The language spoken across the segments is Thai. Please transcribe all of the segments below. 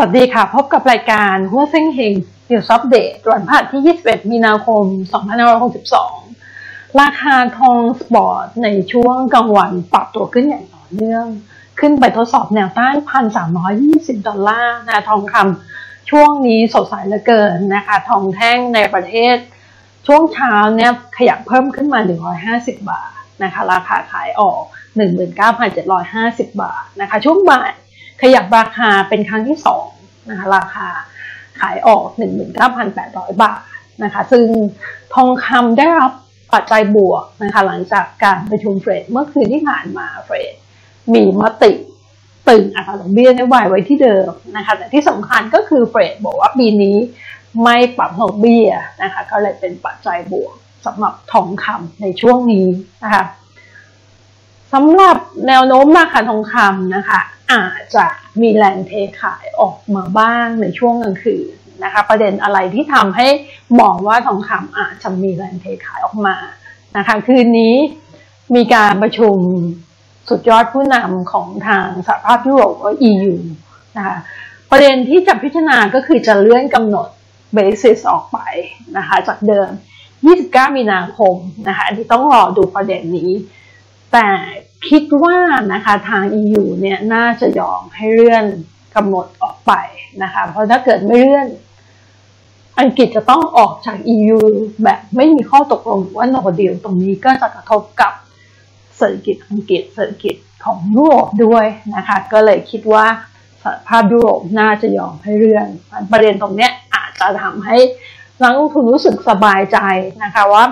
วัสดีค่ะ พบกับรายการหัวเซ็งเฮงนิวส์อัปเดตวันพฤหัสที่ 21 มีนาคม 2562 ราคาทองสปอร์ตในช่วงกลางวันปรับตัวขึ้นอย่างต่อเนื่อง ขึ้นไปทดสอบแนวต้าน 1,320 ดอลลาร์นะทองคำช่วงนี้สดใสเหลือเกินนะคะ ทองแท่งในประเทศ ช่วงเช้าเนี่ยขยับเพิ่มขึ้นมา 150 บาทนะคะ ราคาขายออก 19,750 บาทนะคะ ช่วงบ่าย ขยับราคาเป็นครั้งที่2นะคะราคาขายออก 19,800 บาทนะคะซึ่งทองคำได้รับปัจจัยบวกนะคะหลังจากการประชุมเฟดเมื่อคืนที่ผ่านมาเฟดมีมติตึงอัตราดอกเบี้ยนโยบายไว้ที่เดิมนะคะแต่ที่สำคัญก็คือเฟดบอกว่าปีนี้ไม่ปรับดอกเบี้ยนะคะก็เลยเป็นปัจจัยบวกสำหรับทองคำในช่วงนี้นะคะสำหรับแนวโน้มราคาทองคำนะคะ อาจจะมีแรงเทขายออกมาบ้างในช่วงกลางคืนนะคะประเด็นอะไรที่ทำให้มองว่าทองคำอาจจะมีแรงเทขายออกมานะคะคืนนี้มีการประชุมสุดยอดผู้นำของทางสหภาพยุโรปหรือ EU นะคะประเด็นที่จะพิจารณาก็คือจะเลื่อนกำหนดเบสิสออกไปนะคะจากเดิม 29 มีนาคมนะคะอันที่ต้องรอดูประเด็นนี้ แต่ คิดว่านะคะทาง EU เนี่ยน่าจะยอมให้เลื่อนกำหนดออกไปนะคะเพราะถ้าเกิดไม่เลื่อน อังกฤษจะต้องออกจาก EU แบบไม่มีข้อตกลงว่าโนเดีลตรงนี้ก็จะกระทบกับเศรษฐกิจอังกฤษเศรษฐกิจของยุโรปด้วยนะคะก็เลยคิดว่าสภาพยุโรปน่าจะยอมให้เลื่อนประเด็นตรงนี้อาจจะทำให้นักลงทุนรู้สึกสบายใจนะคะว่า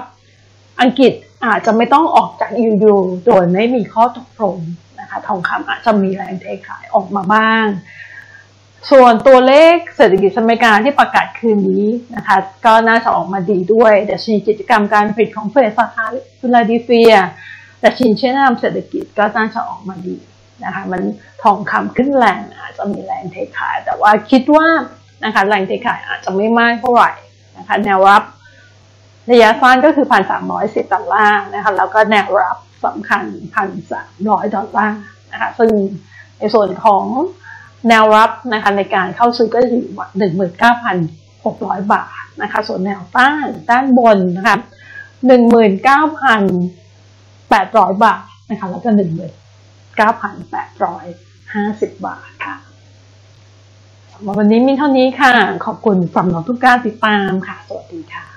อังกฤษ อาจจะไม่ต้องออกจาก EU โดยไม่มีข้อตกลงนะคะทองคำอาจจะมีแรงเทขายออกมาบ้าง ส่วนตัวเลขเศรษฐกิจอเมริกาที่ประกาศคืนนี้นะคะ ก็น่าจะออกมาดีด้วยแต่ชนิดกิจกรรมการผลิตของเฟดสาขาฟิลาเดลเฟียแต่ชินเชื่อนำเศรษฐกิจก็น่าจะออกมาดีนะคะมันทองคำขึ้นแรงอาจจะมีแรงเทขาย แต่ว่าคิดว่านะคะแรงเทขายอาจจะไม่มากเท่าไหร่นะคะแนวรับ ระยะสั้นก็คือพันสามร้อยสิบดอลลาร์นะคะแล้วก็แนวรับสำคัญพันสามร้อยดอลลาร์นะคะซึ่งในส่วนของแนวรับนะคะในการเข้าซื้อก็จะอยู่หนึ่งหมื่นเก้าพันหกร้อยบาทนะคะส่วนแนวต้านด้านบนนะคะหนึ่งหมื่นเก้าพันแปดร้อยบาทนะคะแล้วก็หนึ่งหมื่นเก้าพันแปดร้อยห้าสิบบาทค่ะวันนี้มีเท่านี้ค่ะ ขอบคุณสำหรับทุกการติดตามค่ะ สวัสดีค่ะ